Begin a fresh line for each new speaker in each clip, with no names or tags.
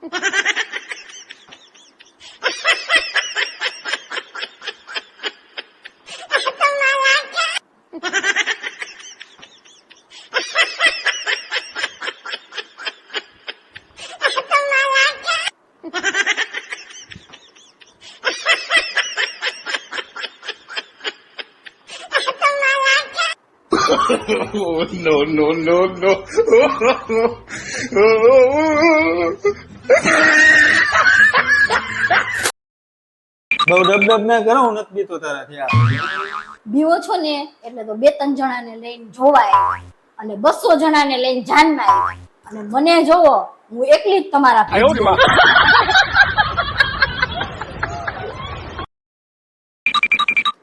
Oh, no, no, no, no.
Oh, oh, oh, બહુ ડબ ડબ ના કરો હું નથી બીતો તારાથી આ.
બીવો છો ને એટલે તો બે ત્રણ જણાને લઈને જોવાય અને બસો જણાને લઈને જાનમાં આવ્યા. અને મને જોવો હું એકલી જ તમારા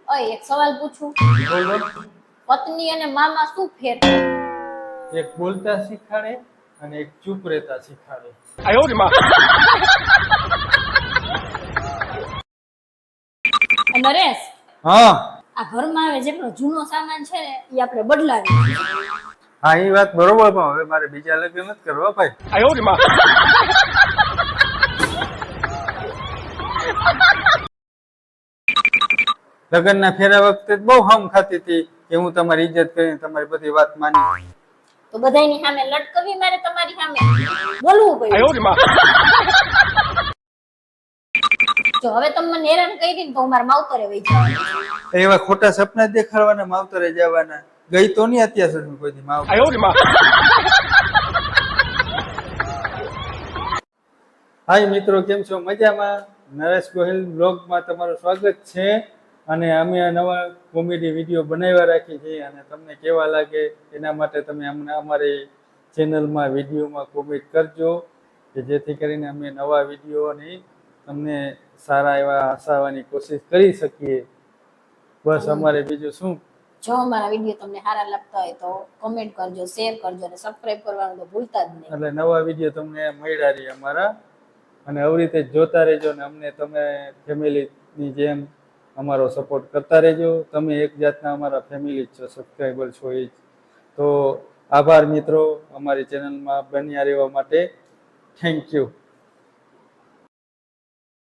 ઓય એક સવાલ પૂછું. પત્ની અને મામા શું ફેર
એક બોલતા શીખાડે અને એક ચૂપ રહેતા શીખાડે.
નરેશ
હા.
આ ઘરમાં હવે જેટલો જૂનો સામાન છે ને એ આપણે બદલાવી
હા એ વાત બરોબર પણ હવે મારે બીજા લગ્ન નથી કરવા ભાઈ. લગ્નના ફેરા વખતે બહુ હમ ખાતી હતી કે હું તમારી ઇજ્જત કરીને તમારી બધી વાત માની.
તો બધાની સામે લટકવી મારે તમારી સામે. બોલવું પડ્યું. જો હવે તમે મને હેરાન કરી તો હું મારા માવતરે વહી જવાનું
એવા ખોટા સપના દેખાડવાના માવતરે જવાના. ગઈ તો નહીં અત્યાર સુધી કોઈ દી માવતર. હાય મિત્રો કેમ છો? મજામાં? નરેશ ગોહિલ બ્લોગમાં તમારું સ્વાગત છે. અને અમે આ નવા કોમેડી વીડિયો બનાવ્યા રાખી છીએ અને તમને કેવા લાગે એના માટે તમે અમને અમારી ચેનલમાં વિડીયોમાં કોમેન્ટ કરજો કે જેથી કરીને અમે નવા વિડીયોની તમને સારા એવા હસાવવાની કોશિશ કરી શકીએ. બસ અમારે બીજું શું?
જો અમારા વીડિયો તમને સારા લાગતા હોય તો કમેન્ટ કરજો શેર કરજો અને સબસ્ક્રાઇબ કરવાનું તો ભૂલતા જ નહીં.
એટલે નવા વીડિયો તમને મળ્યા રહી અમારા. અને આવી રીતે જોતા રહેજો ને અમને તમે ફેમિલીની જેમ અમારો સપોર્ટ કરતા રહેજો. તમે એક જાતના અમારા ફેમિલી જ છો સબસ્ક્રાઈબર છો એ જ. તો આભાર મિત્રો, અમારી ચેનલમાં બન્યા રહેવા માટે થેન્ક યુ